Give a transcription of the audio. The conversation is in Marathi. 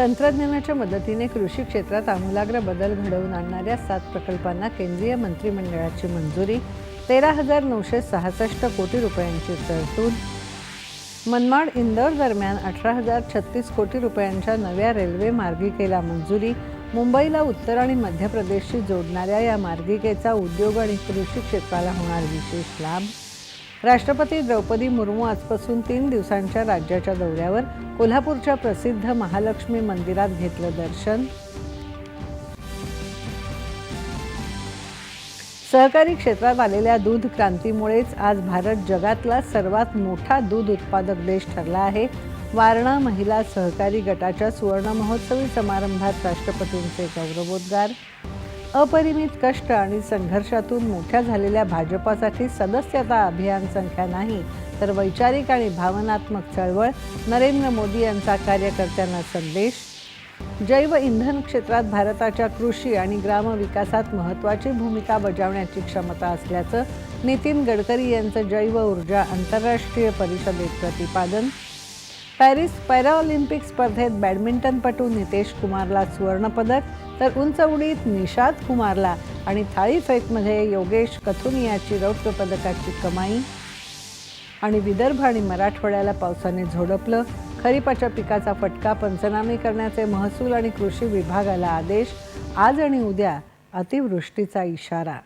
तंत्रज्ञानाच्या मदतीने कृषी क्षेत्रात आमूलाग्र बदल घडवून आणणाऱ्या सात प्रकल्पांना केंद्रीय मंत्रिमंडळाची मंजुरी. तेरा हजार नऊशे सहासष्ट कोटी रुपयांची तरतूद. मनमाड इंदौर दरम्यान अठरा हजार छत्तीस कोटी रुपयांच्या नव्या रेल्वे मार्गिकेला मंजुरी. मुंबईला उत्तर आणि मध्य प्रदेशशी जोडणाऱ्या या मार्गिकेचा उद्योग आणि कृषी क्षेत्राला होणार विशेष लाभ. राष्ट्रपती द्रौपदी मुर्मू आजपासून तीन दिवसांच्या राज्याच्या दौऱ्यावर कोल्हापूरच्या प्रसिद्ध महालक्ष्मी मंदिरात घेतलं दर्शन. सहकारी क्षेत्रात आलेल्या दूध क्रांतीमुळेच आज भारत जगातला सर्वात मोठा दूध उत्पादक देश ठरला आहे. वारणा महिला सहकारी गटाच्या सुवर्ण महोत्सवी समारंभात राष्ट्रपतींचे गौरवोद्गार. अपरिमित कष्ट आणि संघर्षातून मोठ्या झालेल्या भाजपासाठी सदस्यता अभियान संख्या नाही तर वैचारिक आणि भावनात्मक चळवळ नरेंद्र मोदी यांचा कार्यकर्त्यांना संदेश. जैव इंधन क्षेत्रात भारताच्या कृषी आणि ग्रामविकासात महत्त्वाची भूमिका बजावण्याची क्षमता असल्याचं नितीन गडकरी यांचं जैव ऊर्जा आंतरराष्ट्रीय परिषदेत प्रतिपादन. पॅरिस पॅराऑलिम्पिक स्पर्धेत बॅडमिंटनपटू नितेश कुमारला सुवर्णपदक तर उंच उडीत निषाद कुमारला आणि थाळीफेकमध्ये योगेश कथुनियाची रौप्य पदकाची कमाई. आणि विदर्भ आणि मराठवाड्याला पावसाने झोडपलं. खरीपाच्या पिकाचा फटका पंचनामे करण्याचे महसूल आणि कृषी विभागाला आदेश. आज आणि उद्या अतिवृष्टीचा इशारा.